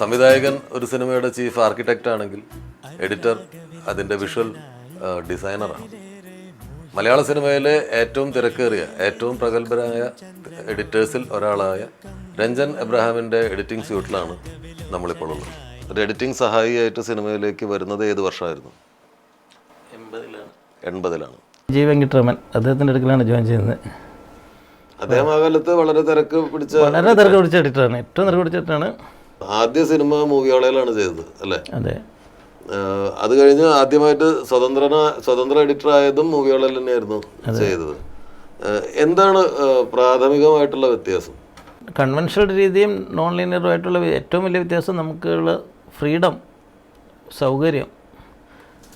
സംവിധായകൻ ഒരു സിനിമയുടെ ചീഫ് ആർക്കിടെക്റ്റ് ആണെങ്കിൽ എഡിറ്റർ അതിന്റെ വിഷ്വൽ ഡിസൈനറാണ് മലയാള സിനിമയിലെ ഏറ്റവും തിരക്കേറിയ ഏറ്റവും പ്രഗത്ഭരായ എഡിറ്റേഴ്സിൽ ഒരാളായ രഞ്ജൻ എബ്രഹാമിന്റെ എഡിറ്റിംഗ് സ്യൂട്ടിലാണ് നമ്മളിപ്പോൾ ഉള്ളത്. ഒരു എഡിറ്റിംഗ് സഹായിയായിട്ട് സിനിമയിലേക്ക് വരുന്നത് ഏത് വർഷമായിരുന്നു? എൺപതിലാണ്. ജി വെങ്കിട്ടരമൻ അദ്ദേഹത്തിന്റെ അടുക്കലാണ് ജോയിൻ ചെയ്യുന്നത്. അദ്ദേഹം ആ കാലത്ത് വളരെ തിരക്ക് പിടിച്ച വളരെ തിരക്ക് പിടിച്ച എഡിറ്ററാണ് ഏറ്റവും തിരക്ക് പിടിച്ച എഡിറ്ററാണ് ആദ്യ സിനിമ മൂവിയോളയിലാണ് ചെയ്തത് അല്ലേ? അതെ. അത് കഴിഞ്ഞ് ആദ്യമായിട്ട് സ്വതന്ത്ര സ്വതന്ത്ര എഡിറ്റർ ആയതും മൂവിയോളയിൽ തന്നെയായിരുന്നു ചെയ്തത്. എന്താണ് പ്രാഥമികമായിട്ടുള്ള വ്യത്യാസം? കൺവെൻഷണൽ രീതിയും നോൺ ലീനിയറുമായിട്ടുള്ള ഏറ്റവും വലിയ വ്യത്യാസം നമുക്കുള്ള ഫ്രീഡം സൗകര്യം.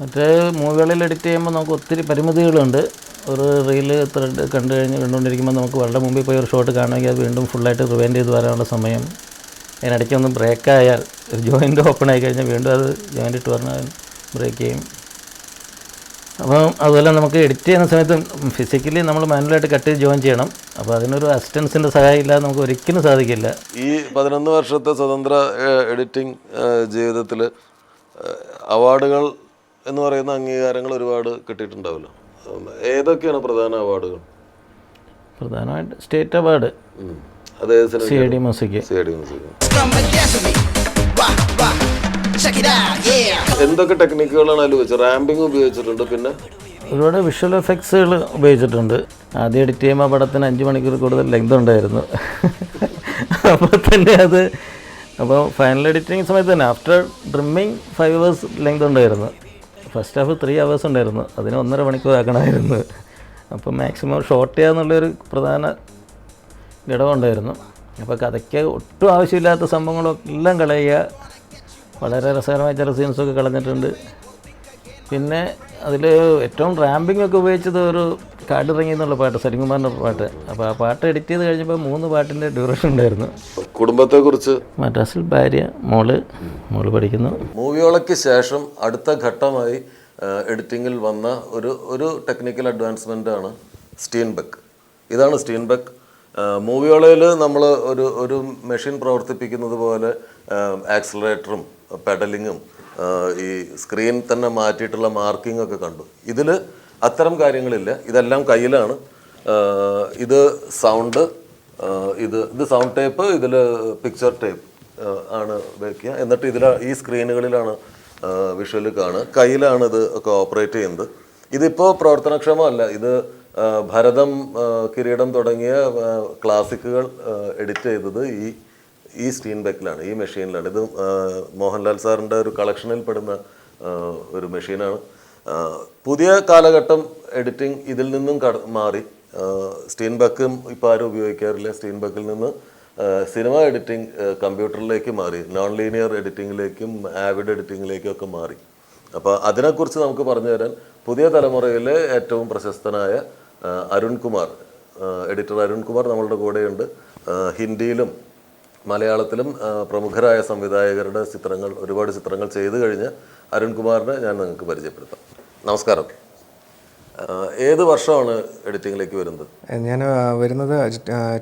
മറ്റേ മൂവികളിൽ എഡിറ്റ് ചെയ്യുമ്പോൾ നമുക്ക് ഒത്തിരി പരിമിതികളുണ്ട്. ഒരു റീൽ ത്രെഡ് കണ്ടു കഴിഞ്ഞ് കണ്ടുകൊണ്ടിരിക്കുമ്പോൾ നമുക്ക് വളരെ മുമ്പിൽ പോയി ഒരു ഷോട്ട് കാണുമെങ്കിൽ അത് വീണ്ടും ഫുള്ളായിട്ട് റിവൈൻഡ് ചെയ്ത് വരാനുള്ള സമയം. അതിനിടയ്ക്ക് ഒന്ന് ബ്രേക്ക് ആയാൽ ഒരു ജോയിന്റ് ഓപ്പൺ ആയി കഴിഞ്ഞാൽ വീണ്ടും അത് ജോയിന്റ് ഇട്ട് പറഞ്ഞാൽ ബ്രേക്ക് ചെയ്യും. അപ്പം അതുപോലെ നമുക്ക് എഡിറ്റ് ചെയ്യുന്ന സമയത്ത് ഫിസിക്കലി നമ്മൾ മാനുവലായിട്ട് കട്ട് ചെയ്ത് ജോയിൻ ചെയ്യണം. അപ്പോൾ അതിനൊരു അസിസ്റ്റൻസിന്റെ സഹായം ഇല്ലാതെ നമുക്ക് ഒരിക്കലും സാധിക്കില്ല. ഈ പതിനൊന്ന് വർഷത്തെ സ്വതന്ത്ര എഡിറ്റിംഗ് ജീവിതത്തിൽ അവാർഡുകൾ എന്ന് പറയുന്ന അംഗീകാരങ്ങൾ ഒരുപാട് കിട്ടിയിട്ടുണ്ടാവല്ലോ. ഏതൊക്കെയാണ് പ്രധാന അവാർഡുകൾ പ്രധാനമായിട്ട് state award C D music C D music. എന്തൊക്കെ ടെക്നിക്കുകളാണ് അതിൽ വെച്ചത് റാമ്പിംഗ് ഉപയോഗിച്ചിട്ടുണ്ട് പിന്നെ? ഒരുപാട് വിഷ്വൽ എഫക്ട്സുകൾ ഉപയോഗിച്ചിട്ടുണ്ട്. ആദ്യം എഡിറ്റ് ചെയ്യുമ്പോൾ പടത്തിന് അഞ്ച് മണിക്കൂർ കൂടുതൽ ലെങ്ത് ഉണ്ടായിരുന്നു. അപ്പോൾ തന്നെ അത് അപ്പോൾ ഫൈനൽ എഡിറ്റിംഗ് സമയത്ത് തന്നെ after trimming five hours length ഉണ്ടായിരുന്നു. ഫസ്റ്റ് ഹാഫ് ത്രീ അവേഴ്സ് ഉണ്ടായിരുന്നു. അതിന് ഒന്നര മണിക്കൂർ ആക്കണമായിരുന്നു. അപ്പോൾ മാക്സിമം ഷോർട്ട് ചെയ്യാന്നുള്ളൊരു പ്രധാന ഘടകമുണ്ടായിരുന്നു അപ്പോൾ കഥയ്ക്ക് ഒട്ടും ആവശ്യമില്ലാത്ത സംഭവങ്ങളൊക്കെ എല്ലാം കളയുക. വളരെ രസകരമായ ചില സീൻസൊക്കെ കളഞ്ഞിട്ടുണ്ട്. പിന്നെ അതിൽ ഏറ്റവും റാമ്പിംഗ് ഒക്കെ ഉപയോഗിച്ചത് ഒരു കാടിറങ്ങി എന്നുള്ള പാട്ട് സരികുമാറിന്റെ പാട്ട്. അപ്പോൾ ആ പാട്ട് എഡിറ്റ് ചെയ്ത് കഴിഞ്ഞപ്പോൾ മൂന്ന് പാട്ടിന്റെ ഡ്യൂറേഷൻ ഉണ്ടായിരുന്നു. കുടുംബത്തെക്കുറിച്ച്? മദ്രാസിൽ ഭാര്യ മോൾ മോൾ പഠിക്കുന്നു. മൂവിയോളയ്ക്ക് ശേഷം അടുത്ത ഘട്ടമായി എഡിറ്റിങ്ങിൽ വന്ന ഒരു ഒരു ടെക്നിക്കൽ അഡ്വാൻസ്മെന്റ് ആണ് സ്റ്റീൻബെക്ക്. ഇതാണ് സ്റ്റീൻബെക്ക്. മൂവിയോളയിൽ നമ്മൾ ഒരു ഒരു മെഷീൻ പ്രവർത്തിപ്പിക്കുന്നത് പോലെ ആക്സിലറേറ്ററും പെഡലിങ്ങും ഈ സ്ക്രീൻ തന്നെ മാറ്റിയിട്ടുള്ള മാർക്കിംഗ് ഒക്കെ കണ്ടു. ഇതിൽ അത്തരം കാര്യങ്ങളില്ല. ഇതെല്ലാം കയ്യിലാണ്. ഇത് സൗണ്ട് ഇത് ഇത് സൗണ്ട് ടേപ്പ് ഇതിൽ പിക്ചർ ടേപ്പ് ആണ് വയ്ക്കുക എന്നിട്ട് ഇതിൽ ഈ സ്ക്രീനുകളിലാണ് വിഷ്വൽ കാണുക. കയ്യിലാണ് ഇത് ഒക്കെ ഓപ്പറേറ്റ് ചെയ്യുന്നത്. ഇതിപ്പോൾ പ്രവർത്തനക്ഷമമല്ല. ഇത് ഭരതം കിരീടം തുടങ്ങിയ ക്ലാസിക്കുകൾ എഡിറ്റ് ചെയ്തത് ഈ ഈ സ്റ്റീൻ ബെക്കിലാണ് ഈ മെഷീനിലാണ്. ഇത് മോഹൻലാൽ സാറിന്റെ ഒരു കളക്ഷനിൽ പെടുന്ന ഒരു മെഷീനാണ്. പുതിയ കാലഘട്ടം എഡിറ്റിംഗ് ഇതിൽ നിന്നും കട മാറി. സ്റ്റീൻ ബക്കും ഇപ്പോൾ ആരും ഉപയോഗിക്കാറില്ല. സ്റ്റീൻ ബക്കിൽ നിന്ന് സിനിമ എഡിറ്റിംഗ് കമ്പ്യൂട്ടറിലേക്ക് മാറി. നോൺ ലീനിയർ എഡിറ്റിങ്ങിലേക്കും ആവിഡ് എഡിറ്റിങ്ങിലേക്കും ഒക്കെ മാറി. അപ്പോൾ അതിനെക്കുറിച്ച് നമുക്ക് പറഞ്ഞു തരാൻ പുതിയ തലമുറയിലെ ഏറ്റവും പ്രശസ്തനായ അരുൺകുമാർ. എഡിറ്റർ അരുൺകുമാർ നമ്മളുടെ കൂടെയുണ്ട്. ഹിന്ദിയിലും മലയാളത്തിലും പ്രമുഖരായ സംവിധായകരുടെ ചിത്രങ്ങൾ ഒരുപാട് ചിത്രങ്ങൾ ചെയ്തു കഴിഞ്ഞ് അരുൺകുമാറിനെ ഞാൻ നിങ്ങൾക്ക് പരിചയപ്പെടുത്താം. നമസ്കാരം. ഏത് വർഷമാണ് എഡിറ്റിങ്ങിലേക്ക് വരുന്നത്? ഞാൻ വരുന്നത്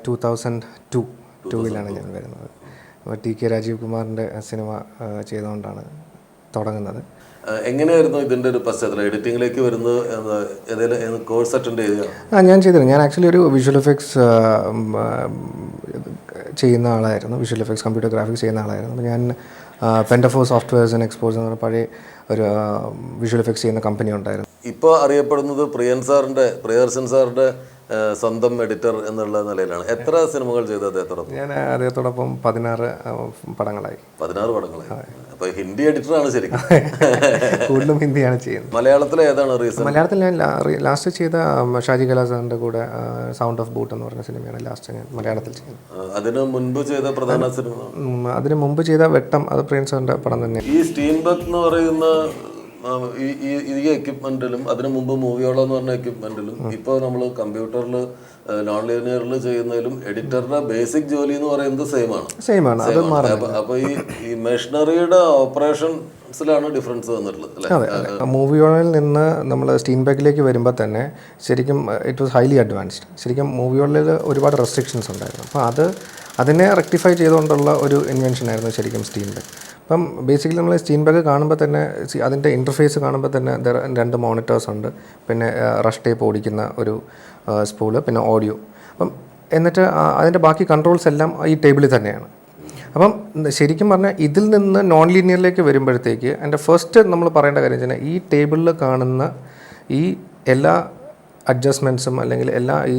ടു തൗസൻഡ് ടു ടൂവിലാണ് ഞാൻ വരുന്നത്. ടി കെ രാജീവ് കുമാറിന്റെ സിനിമ ചെയ്തുകൊണ്ടാണ് തുടങ്ങുന്നത്. എങ്ങനെയായിരുന്നു ഇതിന്റെ ഒരു പശ്ചാത്തലം? എഡിറ്റിങ്ങിലേക്ക് വരുന്നത് ഏതെങ്കിലും കോഴ്സ് അറ്റൻഡ് ചെയ്ത് ആ ഞാൻ ചെയ്തിരുന്നു. ഞാൻ ആക്ച്വലി ഒരു വിഷ്വൽ എഫക്ട്സ് ചെയ്യുന്ന ആളായിരുന്നു. വിഷ്വൽ എഫക്ട്സ് കമ്പ്യൂട്ടർ ഗ്രാഫിക്സ് ചെയ്യുന്ന ആളായിരുന്നു. അപ്പോൾ ഞാൻ പെൻഡഫോ സോഫ്റ്റ്വെയർസ് ആൻഡ് എക്സ്പോർട്സ് എന്ന് പറഞ്ഞ പഴയ ഒരു വിഷ്വൽ എഫക്ട്സ് ചെയ്യുന്ന കമ്പനി ഉണ്ടായിരുന്നു. ഇപ്പോൾ അറിയപ്പെടുന്നത് പ്രിയൻ സാറിന്റെ പ്രിയർസൻ സാറിന്റെ സ്വന്തം എഡിറ്റർ എന്നുള്ള നിലയിലാണ്. എത്ര സിനിമകൾ ചെയ്തു അദ്ദേഹത്തോടൊപ്പം ഞാൻ അദ്ദേഹത്തോടൊപ്പം പതിനാറ് പടങ്ങളായി. പതിനാറ് പടങ്ങളായി. അപ്പൊ ഹിന്ദി എഡിറ്ററാണ് ശരിക്കും. കൂടുതലും ഹിന്ദിയാണ് ചെയ്യുന്നത്. മലയാളത്തിൽ ഏതാണ് റീസൺ മലയാളത്തിൽ ഞാൻ ലാസ്റ്റ് ചെയ്ത ഷാജി കലാസാറിന്റെ കൂടെ സൗണ്ട് ഓഫ് ബൂട്ട് എന്ന് പറഞ്ഞ സിനിമയാണ് ലാസ്റ്റ് ഞാൻ മലയാളത്തിൽ ചെയ്യുന്നത് അതിന് മുൻപ് ചെയ്ത പ്രധാന സിനിമ? അതിന് മുമ്പ് ചെയ്ത വെട്ടം അത് പ്രിയൻ സാറിന്റെ പടം തന്നെ ഈ സ്റ്റീൻബക്ക് എന്ന് പറയുന്ന ഈ ഈ- എക്യുപ്മെന്റിലും അതിനു മുമ്പ് മൂവിയോളം എന്ന് പറഞ്ഞ എക്യുപ്മെന്റിലും ഇപ്പോൾ നമ്മൾ കമ്പ്യൂട്ടറിൽ നോൺ ലീനിയറിൽ ചെയ്യുന്നതിലും എഡിറ്ററുടെ ബേസിക് ജോലി എന്ന് പറയുന്നത് സെയിം ആണ്. സെയിം ആണ്. അപ്പൊ ഈ ഈ മെഷീനറിയുടെ ഓപ്പറേഷൻ ഡിഫറൻസ് വന്നിട്ടുള്ളത് മൂവിയോളിൽ നിന്ന് നമ്മൾ സ്റ്റീൻ ബാക്കിലേക്ക് വരുമ്പോൾ തന്നെ ശരിക്കും ഇറ്റ് വാസ് ഹൈലി അഡ്വാൻസ്ഡ് ശരിക്കും മൂവിയോളിൽ ഒരുപാട് റെസ്ട്രിക്ഷൻസ് ഉണ്ടായിരുന്നു. അപ്പോൾ അത് അതിനെ റെക്ടിഫൈ ചെയ്തുകൊണ്ടുള്ള ഒരു ഇൻവെൻഷൻ ആയിരുന്നു ശരിക്കും സ്റ്റീം ബെഗ് അപ്പം ബേസിക്കലി നമ്മൾ സ്റ്റീൻ ബാഗ് കാണുമ്പോൾ തന്നെ അതിന്റെ ഇന്റർഫേസ് കാണുമ്പോൾ തന്നെ രണ്ട് മോണിറ്റേഴ്സ് ഉണ്ട്. പിന്നെ റഷ് ടേപ്പ് ഓടിക്കുന്ന ഒരു സ്പൂൾ പിന്നെ ഓഡിയോ അപ്പം എന്നിട്ട് അതിന്റെ ബാക്കി കൺട്രോൾസ് എല്ലാം ഈ ടേബിളിൽ തന്നെയാണ്. അപ്പം ശരിക്കും പറഞ്ഞാൽ ഇതിൽ നിന്ന് നോൺ ലീനിയറിലേക്ക് വരുമ്പോഴത്തേക്ക് എന്റെ ഫസ്റ്റ് നമ്മൾ പറയേണ്ട കാര്യം വെച്ചാൽ ഈ ടേബിളിൽ കാണുന്ന ഈ എല്ലാ അഡ്ജസ്റ്റ്മെന്റ്സും അല്ലെങ്കിൽ എല്ലാ ഈ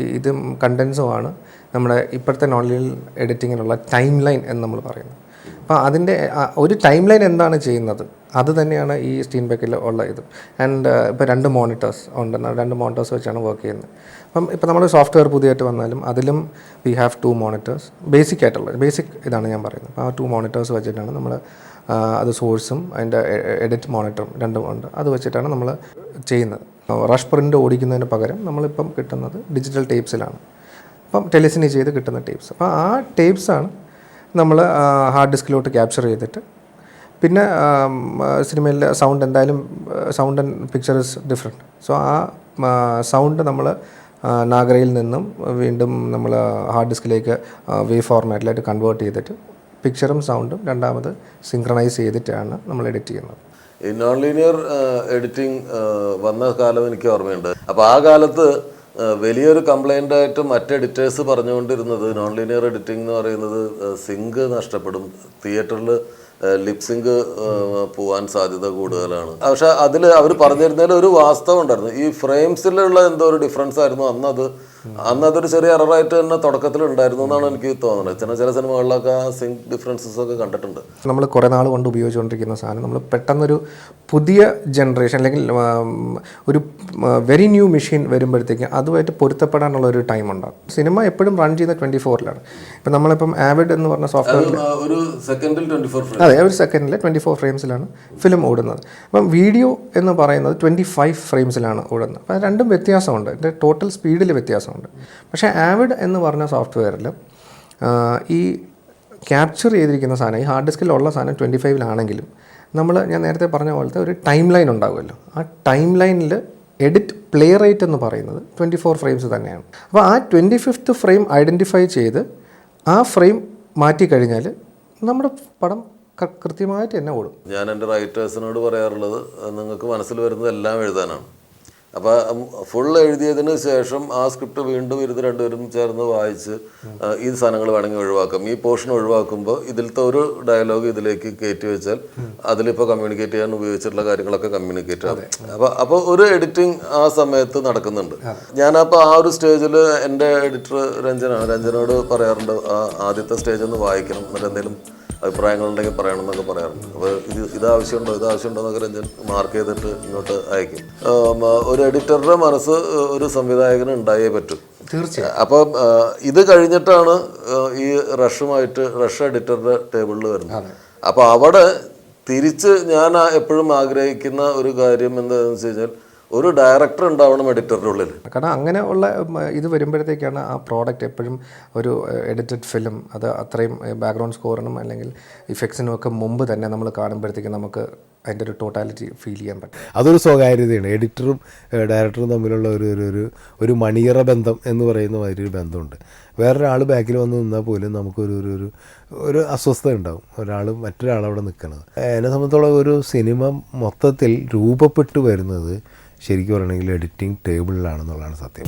ഈ ഇതും കണ്ടൻസുമാണ് നമ്മുടെ ഇപ്പോഴത്തെ നോൺ ലീനിയർ എഡിറ്റിങ്ങിനുള്ള ടൈം ലൈൻ എന്ന് നമ്മൾ പറയുന്നത്. അപ്പോൾ അതിന്റെ ഒരു ടൈം ലൈൻ എന്താണ് ചെയ്യുന്നത്? അത് തന്നെയാണ് ഈ സ്റ്റീൻ ബാക്കിൽ ഉള്ള ഇത്. ആൻഡ് ഇപ്പോൾ രണ്ട് മോണിറ്റേഴ്സ് ഉണ്ട് രണ്ട് മോണിറ്റേഴ്സ് വെച്ചാണ് വർക്ക് ചെയ്യുന്നത്. അപ്പം ഇപ്പോൾ നമ്മൾ സോഫ്റ്റ്വെയർ പുതിയതായിട്ട് വന്നാലും അതിലും we have two monitors basic ആയിട്ടുള്ള ബേസിക് ഇതാണ് ഞാൻ പറയുന്നത്. അപ്പോൾ ആ ടു മോണിറ്റേഴ്സ് വെച്ചിട്ടാണ് നമ്മൾ അത് സോഴ്സും അതിന്റെ എഡിറ്റ് മോണിറ്ററും രണ്ടും ഉണ്ട്. അത് വെച്ചിട്ടാണ് നമ്മൾ ചെയ്യുന്നത്. റഷ് പ്രിന്റ് ഓടിക്കുന്നതിന് പകരം നമ്മളിപ്പം കിട്ടുന്നത് ഡിജിറ്റൽ ടേപ്സിലാണ് അപ്പം ടെലിസിനി ചെയ്ത് കിട്ടുന്ന ടേപ്സ് അപ്പോൾ ആ ടേപ്സാണ് നമ്മൾ ഹാർഡ് ഡിസ്കിലോട്ട് ക്യാപ്ചർ ചെയ്തിട്ട് പിന്നെ സിനിമയിൽ സൗണ്ട് എന്തായാലും sound and picture is different so ആ സൗണ്ട് നമ്മൾ നാഗരയിൽ നിന്നും വീണ്ടും നമ്മൾ ഹാർഡ് ഡിസ്കിലേക്ക് വേ ഫോർമാറ്റിലായിട്ട് കൺവേർട്ട് ചെയ്തിട്ട് പിക്ചറും സൗണ്ടും രണ്ടാമത് സിങ്ക്രണൈസ് ചെയ്തിട്ടാണ് നമ്മൾ എഡിറ്റ് ചെയ്യുന്നത്. നോൺ ലീനിയർ എഡിറ്റിംഗ് വന്ന കാലം എനിക്ക് ഓർമ്മയുണ്ട്. അപ്പോൾ ആ കാലത്ത് വലിയൊരു കംപ്ലൈന്റ് ആയിട്ട് മറ്റ് എഡിറ്റേഴ്സ് പറഞ്ഞുകൊണ്ടിരുന്നത് നോൺ ലീനിയർ എഡിറ്റിംഗ് എന്ന് പറയുന്നത് സിങ്ക് നഷ്ടപ്പെടും. തിയേറ്ററിൽ ലിപ്സിങ്ക് പോവാൻ സാധ്യത കൂടുതലാണ്. പക്ഷെ അതിൽ അവർ പറഞ്ഞിരുന്നതിൽ ഒരു വാസ്തവം ഉണ്ടായിരുന്നു. ഈ ഫ്രെയിംസിലുള്ള എന്തോ ഒരു ഡിഫറൻസ് ആയിരുന്നു. അന്നത് അന്ന് അതൊരു ചെറിയ എററായിട്ട് തന്നെ തുടക്കത്തിൽ ഉണ്ടായിരുന്നു എന്നാണ് എനിക്ക് തോന്നുന്നത്. ചില ചില സിനിമകളിലൊക്കെ ആ സിങ്ക് ഡിഫറൻസസ് ഒക്കെ കണ്ടിട്ടുണ്ട്. നമ്മൾ കുറേ നാൾ കൊണ്ട് ഉപയോഗിച്ചുകൊണ്ടിരിക്കുന്ന സാധനം. നമ്മൾ പെട്ടെന്നൊരു പുതിയ ജനറേഷൻ അല്ലെങ്കിൽ ഒരു വെരി ന്യൂ മെഷീൻ വരുമ്പോഴത്തേക്ക് അതുമായിട്ട് പൊരുത്തപ്പെടാനുള്ള ഒരു ടൈം ഉണ്ടാകും. സിനിമ എപ്പോഴും റൺ ചെയ്യുന്ന ട്വന്റി ഫോറിലാണ് ഇപ്പം നമ്മളിപ്പം ആവിഡ് എന്ന് പറഞ്ഞ സോഫ്റ്റ്വെയർ ഒരു സെക്കൻഡിൽ ട്വന്റി ഫോർ അതെ ഒരു സെക്കൻഡിൽ ട്വന്റി ഫോർ ഫ്രെയിംസിലാണ് ഫിലിം ഓടുന്നത്. അപ്പം വീഡിയോ എന്ന് പറയുന്നത് ട്വന്റി ഫൈവ് ഫ്രെയിംസിലാണ് ഓടുന്നത്. അപ്പം രണ്ടും വ്യത്യാസമുണ്ട്. എന്റെ ടോട്ടൽ സ്പീഡിൽ വ്യത്യാസമുണ്ട്. പക്ഷേ ആവിഡ് എന്ന് പറഞ്ഞ സോഫ്റ്റ്വെയറിൽ ഈ ക്യാപ്ചർ ചെയ്തിരിക്കുന്ന സാധനം ഈ ഹാർഡ് ഡിസ്കിലുള്ള സാധനം ട്വന്റി ഫൈവിലാണെങ്കിലും നമ്മൾ ഞാൻ നേരത്തെ പറഞ്ഞ പോലത്തെ ഒരു ടൈം ലൈൻ ഉണ്ടാകുമല്ലോ ആ ടൈം ലൈനിൽ എഡിറ്റ് പ്ലേ റേറ്റ് എന്ന് പറയുന്നത് ട്വന്റി ഫോർ ഫ്രെയിംസ് തന്നെയാണ്. അപ്പോൾ ആ ട്വന്റി ഫിഫ്ത്ത് ഫ്രെയിം ഐഡന്റിഫൈ ചെയ്ത് ആ ഫ്രെയിം മാറ്റിക്കഴിഞ്ഞാൽ നമ്മുടെ പടം കൃത്യമായിട്ട് തന്നെ ഓടും. ഞാൻ എന്റെ റൈറ്റേഴ്സിനോട് പറയാറുള്ളത് നിങ്ങൾക്ക് മനസ്സിൽ വരുന്നത് എല്ലാം എഴുതാനാണ്. അപ്പോൾ ഫുൾ എഴുതിയതിന് ശേഷം ആ സ്ക്രിപ്റ്റ് വീണ്ടും ഇരുന്ന് രണ്ടുപേരും ചേർന്ന് വായിച്ച് ഈ സാധനങ്ങൾ വേണമെങ്കിൽ ഒഴിവാക്കാം. ഈ പോർഷൻ ഒഴിവാക്കുമ്പോൾ ഇതിലത്തെ ഒരു ഡയലോഗ് ഇതിലേക്ക് കയറ്റി വെച്ചാൽ അതിലിപ്പോൾ കമ്മ്യൂണിക്കേറ്റ് ചെയ്യാൻ ഉപയോഗിച്ചിട്ടുള്ള കാര്യങ്ങളൊക്കെ കമ്മ്യൂണിക്കേറ്റ് ആകും അപ്പോൾ അപ്പോൾ ഒരു എഡിറ്റിംഗ് ആ സമയത്ത് നടക്കുന്നുണ്ട്. ഞാനപ്പോൾ ആ ഒരു സ്റ്റേജിൽ എന്റെ എഡിറ്റർ രഞ്ജനാണ്. രഞ്ജനോട് പറയാറുണ്ട് ആ ആദ്യത്തെ സ്റ്റേജ് ഒന്ന് വായിക്കണം. എന്നിട്ട് എന്തെങ്കിലും അഭിപ്രായങ്ങളുണ്ടെങ്കിൽ പറയണം എന്നൊക്കെ പറയാറുണ്ട്. അപ്പോൾ ഇത് ഇത് ആവശ്യമുണ്ടോ ഇത് ആവശ്യമുണ്ടോ എന്നൊക്കെ രഞ്ജൻ മാർക്ക് ചെയ്തിട്ട് ഇങ്ങോട്ട് അയക്കും. ഒരു എഡിറ്ററുടെ മനസ്സ് ഒരു സംവിധായകന് ഉണ്ടായേ പറ്റൂ. തീർച്ചയായും. അപ്പം ഇത് കഴിഞ്ഞിട്ടാണ് ഈ റഷുമായിട്ട് റഷ് എഡിറ്ററുടെ ടേബിളിൽ വരുന്നത്. അപ്പോൾ അവിടെ തിരിച്ച് ഞാൻ എപ്പോഴും ആഗ്രഹിക്കുന്ന ഒരു കാര്യം എന്താണെന്ന് വെച്ച് കഴിഞ്ഞാൽ ഒരു ഡയറക്ടർ ഉണ്ടാവണം എഡിറ്ററിന്റെ ഉള്ളിൽ കാരണം അങ്ങനെ ഉള്ള ഇത് വരുമ്പോഴത്തേക്കാണ് ആ പ്രോഡക്റ്റ് എപ്പോഴും ഒരു എഡിറ്റഡ് ഫിലിം അത് അത്രയും ബാക്ക്ഗ്രൗണ്ട് സ്കോറിനും അല്ലെങ്കിൽ ഇഫക്ട്സിനും ഒക്കെ മുമ്പ് തന്നെ നമ്മൾ കാണുമ്പോഴത്തേക്കും നമുക്ക് അതിന്റെ ഒരു ടോട്ടാലിറ്റി ഫീൽ ചെയ്യാൻ പറ്റും. അതൊരു സ്വകാര്യതയാണ് എഡിറ്ററും ഡയറക്ടറും തമ്മിലുള്ള ഒരു ഒരു ഒരു ഒരു മണിയറ ബന്ധം എന്ന് പറയുന്ന മാതിരി ഒരു ബന്ധമുണ്ട്. വേറൊരാൾ ബാക്കിൽ വന്ന് നിന്നാൽ പോലും നമുക്കൊരു ഒരു ഒരു ഒരു അസ്വസ്ഥത ഉണ്ടാവും. ഒരാൾ മറ്റൊരാളവിടെ നിൽക്കുന്നത്. എന്നെ സംബന്ധിച്ചോളം ഒരു സിനിമ മൊത്തത്തിൽ രൂപപ്പെട്ടു വരുന്നത് ശരിക്കും പറയണമെങ്കിൽ എഡിറ്റിംഗ് ടേബിളിലാണെന്നുള്ളതാണ് സത്യം.